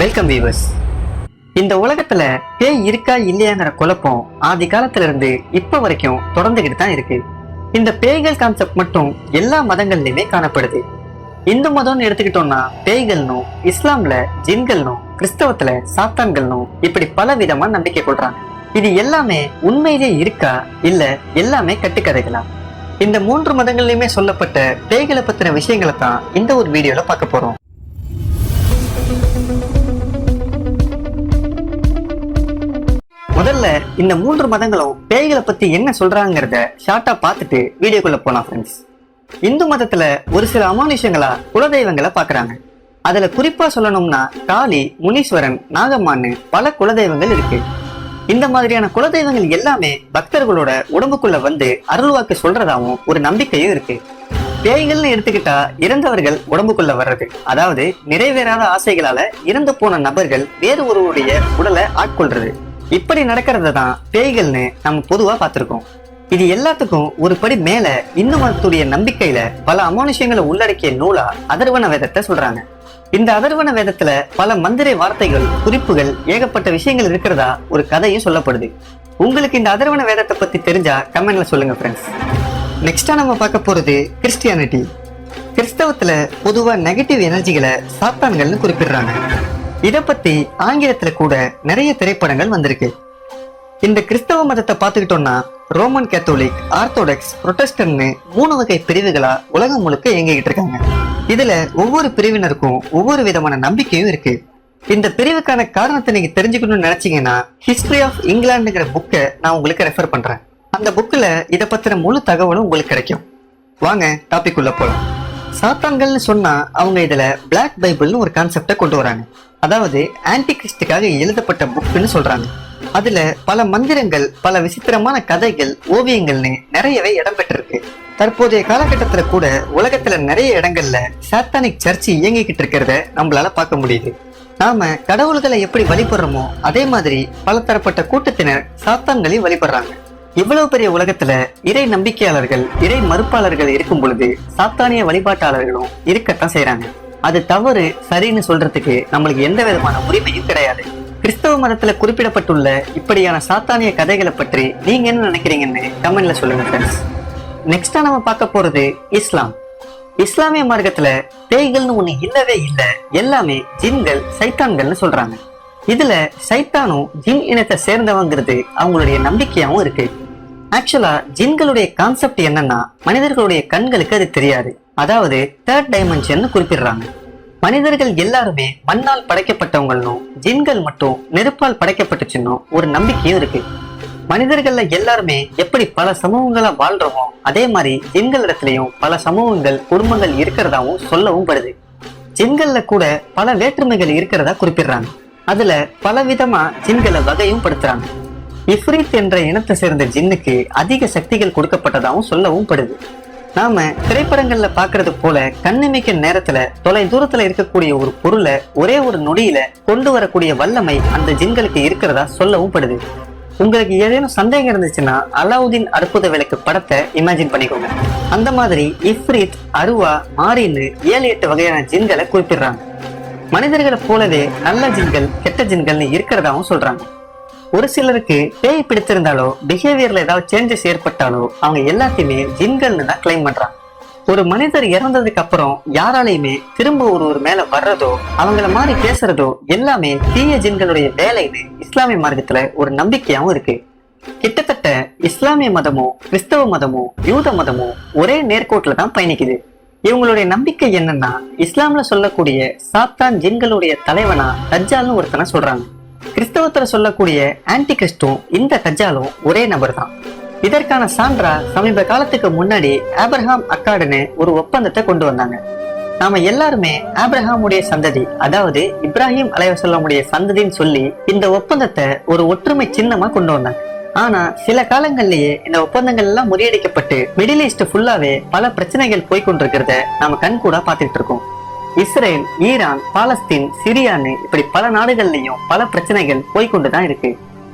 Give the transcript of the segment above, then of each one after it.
Welcome viewers இந்த உலகத்துல பேய் இருக்கா இல்லையாங்கிற குழப்பம் ஆதி காலத்துல இருந்து இப்ப வரைக்கும் தொடர்ந்துகிட்டு தான் இருக்கு. இந்த பேய்கள் கான்செப்ட் மட்டும் எல்லா மதங்கள்லயுமே காணப்படுது. இந்து மதம்னு எடுத்துக்கிட்டோம்னா பேய்கள்னும் இஸ்லாம்ல ஜின்கள்னும் கிறிஸ்தவத்துல சாத்தான்கள்னும் இப்படி பல விதமா நம்பிக்கை கொள்றாங்க. இது எல்லாமே உண்மையிலே இருக்கா இல்ல எல்லாமே கட்டுக்கதைகளா? இந்த மூன்று மதங்கள்லயுமே சொல்லப்பட்ட பேய்களை பத்தின விஷயங்களை தான் இந்த ஒரு வீடியோல பார்க்க போறோம். முதல்ல இந்த மூன்று மதங்களும் பேய்களை பத்தி என்ன சொல்றாங்கிறத ஷார்ட்டா பார்த்துட்டு வீடியோக்குள்ள போலாம் ஃப்ரெண்ட்ஸ் இந்து மதத்துல ஒரு சில அமானுஷங்களா குலதெய்வங்களை பாக்குறாங்க. அதுல குறிப்பா சொல்லணும்னா காளி முனீஸ்வரன் நாகம்மான்னு பல குலதெய்வங்கள் இருக்கு. இந்த மாதிரியான குலதெய்வங்கள் எல்லாமே பக்தர்களோட உடம்புக்குள்ள வந்து அருள்வாக்கு சொல்றதாவும் ஒரு நம்பிக்கையும் இருக்கு. பேய்கள்னு எடுத்துக்கிட்டா இறந்தவர்கள் உடம்புக்குள்ள வர்றது. அதாவது நிறைவேறாத ஆசைகளால இறந்து போன நபர்கள் வேறு ஒருவருடைய உடலை ஆட்கொள்றது. இப்படி நடக்கிறது தான் பேய்கள்னு நம்ம பொதுவா பார்த்திருக்கோம். இது எல்லாத்துக்கும் ஒரு படி மேல இந்து மதத்துடைய நம்பிக்கையில பல அமானுஷங்களை உள்ளடக்கிய நூலா அதர்வன வேதத்தை சொல்றாங்க. இந்த அதர்வன வேதத்துல பல மந்திரை வார்த்தைகள் குறிப்புகள் ஏகப்பட்ட விஷயங்கள் இருக்கிறதா ஒரு கதையும் சொல்லப்படுது. உங்களுக்கு இந்த அதர்வன வேதத்தை பத்தி தெரிஞ்சா கமெண்ட்ல சொல்லுங்க ஃப்ரெண்ட்ஸ் நெக்ஸ்டா நம்ம பார்க்க போறது கிறிஸ்டியானிட்டி கிறிஸ்தவத்துல பொதுவா நெகட்டிவ் எனர்ஜிகளை சாத்தான்கள்னு குறிப்பிடுறாங்க. இத பத்தி ஆங்கிலத்துல கூட நிறைய திரைப்படங்கள் வந்திருக்கு. இந்த கிறிஸ்தவ மதத்தை பார்த்துக்கிட்டோம்னா ரோமன் கேத்தோலிக் ஆர்த்தோடாக்ஸ் புரொட்டஸ்டன்ட்னு மூணு வகை பிரிவுகளா உலகம் முழுக்க இயங்கிக்கிட்டு இருக்காங்க. இதுல ஒவ்வொரு பிரிவினருக்கும் ஒவ்வொரு விதமான நம்பிக்கையும் இருக்கு. இந்த பிரிவுக்கான காரணத்தை நீங்க தெரிஞ்சுக்கணும்னு நினைச்சீங்கன்னா ஹிஸ்டரி ஆஃப் இங்கிலாந்துங்கிற புக்கை நான் உங்களுக்கு ரெஃபர் பண்றேன். அந்த புக்ல இத பத்தின முழு தகவலும் உங்களுக்கு கிடைக்கும். வாங்க டாபிக் உள்ள போலாம். சாத்தான்கள்னு சொன்னா அவங்க இதுல பிளாக் பைபிள்னு ஒரு கான்செப்டை கொண்டு வராங்க. அதாவது ஆன்டி கிறிஸ்டுக்காக எழுதப்பட்ட புக்குன்னு சொல்றாங்க. அதுல பல மந்திரங்கள் பல விசித்திரமான கதைகள் ஓவியங்கள்னு நிறையவே இடம்பெற்றிருக்கு தற்போதைய காலகட்டத்துல கூட உலகத்துல நிறைய இடங்கள்ல சாத்தானிக் சர்ச் இயங்கிக்கிட்டு இருக்கிறத நம்மளால பார்க்க முடியுது. நாம கடவுள்களை எப்படி வழிபடுறோமோ அதே மாதிரி பலதரப்பட்ட கூட்டத்தினர் சாத்தான்களையும் வழிபடுறாங்க. இவ்வளவு பெரிய உலகத்துல இறை நம்பிக்கையாளர்கள் இறை மறுப்பாளர்கள் இருக்கும் பொழுது சாத்தானிய வழிபாட்டாளர்களும் இருக்கத்தான் செய்யறாங்க அது தவறு சரின்னு சொல்றதுக்கு நம்மளுக்கு எந்த விதமான உரிமையும் கிடையாது. கிறிஸ்தவ மதத்துல குறிப்பிடப்பட்டுள்ள இப்படியான சாத்தானிய கதைகளை பற்றி நீங்க என்ன நினைக்கிறீங்கன்னு கமெண்ட்ல சொல்லுங்க ஃப்ரெண்ட்ஸ் நெக்ஸ்டா நம்ம பார்க்க போறது இஸ்லாம். இஸ்லாமிய மார்க்கத்துல பேய்கள்னு ஒண்ணு இல்லவே இல்ல. எல்லாமே ஜின்கள் சைத்தான்கள்னு சொல்றாங்க. இதுல சைத்தானும் ஜின் இனத்தை சேர்ந்தவங்கிறது அவங்களுடைய நம்பிக்கையாவும் இருக்கு. ஆக்சுவலா ஜின்களுடைய கான்செப்ட் என்னன்னா மனிதர்களுடைய கண்களுக்கு அது தெரியாது. அதாவது தேர்ட் டைமென்ஷன் குறிப்பிடுறாங்க. மனிதர்கள் எல்லாருமே மண்ணால் படைக்கப்பட்டவங்களும் ஜின்கள் மட்டும் நெருப்பால் படைக்கப்பட்டுச்சுன்னு ஒரு நம்பிக்கையும் இருக்கு. மனிதர்கள்ல எல்லாருமே எப்படி பல சமூகங்களா வாழ்றோமோ அதே மாதிரி ஜின்கள் இடத்துலயும் பல சமூகங்கள் குடும்பங்கள் இருக்கிறதாவும் சொல்லவும் படுது. ஜின்கள்ல கூட பல வேற்றுமைகள் இருக்கிறதா குறிப்பிடுறாங்க. அதுல பல விதமா ஜின்களை வகையும் படுத்துறாங்க. இஃப்ரீத் என்ற இனத்தை சேர்ந்த ஜின்னுக்கு அதிக சக்திகள் கொடுக்கப்பட்டதாகவும் சொல்லவும் படுது. நாம திரைப்படங்கள்ல பாக்குறது போல கண்ணிமைக்க நேரத்துல தொலை தூரத்துல இருக்கக்கூடிய ஒரு பொருளை ஒரே ஒரு நொடியில கொண்டு வரக்கூடிய வல்லமை அந்த ஜின்களுக்கு இருக்கிறதா சொல்லவும் படுது. உங்களுக்கு ஏதேனும் சந்தேகம் இருந்துச்சுன்னா அலாவுதீன் அற்புத விளக்கு படத்தை இமேஜின் பண்ணிக்கோங்க. அந்த மாதிரி இஃப்ரித் அருவா மாறின்னு ஏழு எட்டு வகையான ஜின்களை குறிப்பிடுறாங்க. மனிதர்களை போலவே நல்ல ஜின்கள் கெட்ட ஜின்கள்னு இருக்கிறதாவும் சொல்றாங்க. ஒரு சிலருக்கு பேய் பிடித்திருந்தாலோ பிஹேவியர்ல ஏதாவது சேஞ்சஸ் ஏற்பட்டாலோ அவங்க எல்லாத்தையுமே ஜின்கள்னு தான் கிளைம் பண்றாங்க. ஒரு மனிதர் இறந்ததுக்கு அப்புறம் யாராலையுமே திரும்ப ஒருவர் மேல வர்றதோ அவங்கள மாதிரி பேசுறதோ எல்லாமே தீய ஜின்களுடைய வேலைன்னு இஸ்லாமிய மார்க்கத்துல ஒரு நம்பிக்கையாவும் இருக்கு. கிட்டத்தட்ட இஸ்லாமிய மதமும் கிறிஸ்தவ மதமோ யூத மதமும் ஒரே நேர்கோட்டில் தான் பயணிக்குது. இவங்களுடைய நம்பிக்கை என்னன்னா இஸ்லாம்ல சொல்லக்கூடிய சாத்தான் ஜின்களுடைய தலைவனா தஜ்ஜால்னு ஒருத்தனை சொல்றாங்க. கிறிஸ்தவத்தில் சொல்லக்கூடிய ஆன்டி கிறிஸ்டும் இந்த தஜ்ஜாலும் ஒரே நபர் தான் இதற்கான சான்றா சமீப காலத்துக்கு முன்னாடி ஆப்ரஹாம் அக்காடுன்னு ஒரு ஒப்பந்தத்தை கொண்டு வந்தாங்க. நாம எல்லாருமே ஆப்ரஹாமுடைய சந்ததி அதாவது இப்ராஹிம் அலைவசல்லமுடைய சந்ததின்னு சொல்லி இந்த ஒப்பந்தத்தை ஒரு ஒற்றுமை சின்னமா கொண்டு வந்தாங்க. ஆனா சில காலங்கள்லயே இந்த ஒப்பந்தங்கள் எல்லாம் முறியடிக்கப்பட்டு மிடில் ஈஸ்ட் ஃபுல்லாவே பல பிரச்சனைகள் போய்கொண்டிருக்கிறத நாம கண் கூட பாத்துட்டு இருக்கோம். இஸ்ரேல் ஈரான் பாலஸ்தீன் சிரியான்னு இப்படி பல நாடுகள்லயும் பல பிரச்சனைகள் போய்கொண்டுதான் இருக்கு.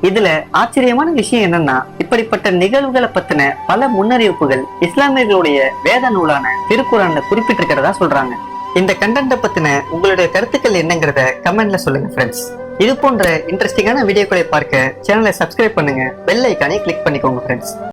இதுல ஆச்சரியமான விஷயம் என்னன்னா இப்படிப்பட்ட நிகழ்வுகளை பத்தின பல முன்னறிவிப்புகள் இஸ்லாமியர்களுடைய வேத நூலான திருக்குறான்ல குறிப்பிட்டிருக்கிறதா சொல்றாங்க. இந்த கண்டென்ட்டை பத்தின உங்களுடைய கருத்துக்கள் என்னங்கிறத கமெண்ட்ல சொல்லுங்க ஃப்ரெண்ட்ஸ் இது போன்ற இன்ட்ரெஸ்டிங்கான வீடியோக்களை பார்க்க சேனலை சப்ஸ்கிரைப் பண்ணுங்க. பெல் ஐக்கானே கிளிக் பண்ணிக்கோங்க ஃப்ரெண்ட்ஸ்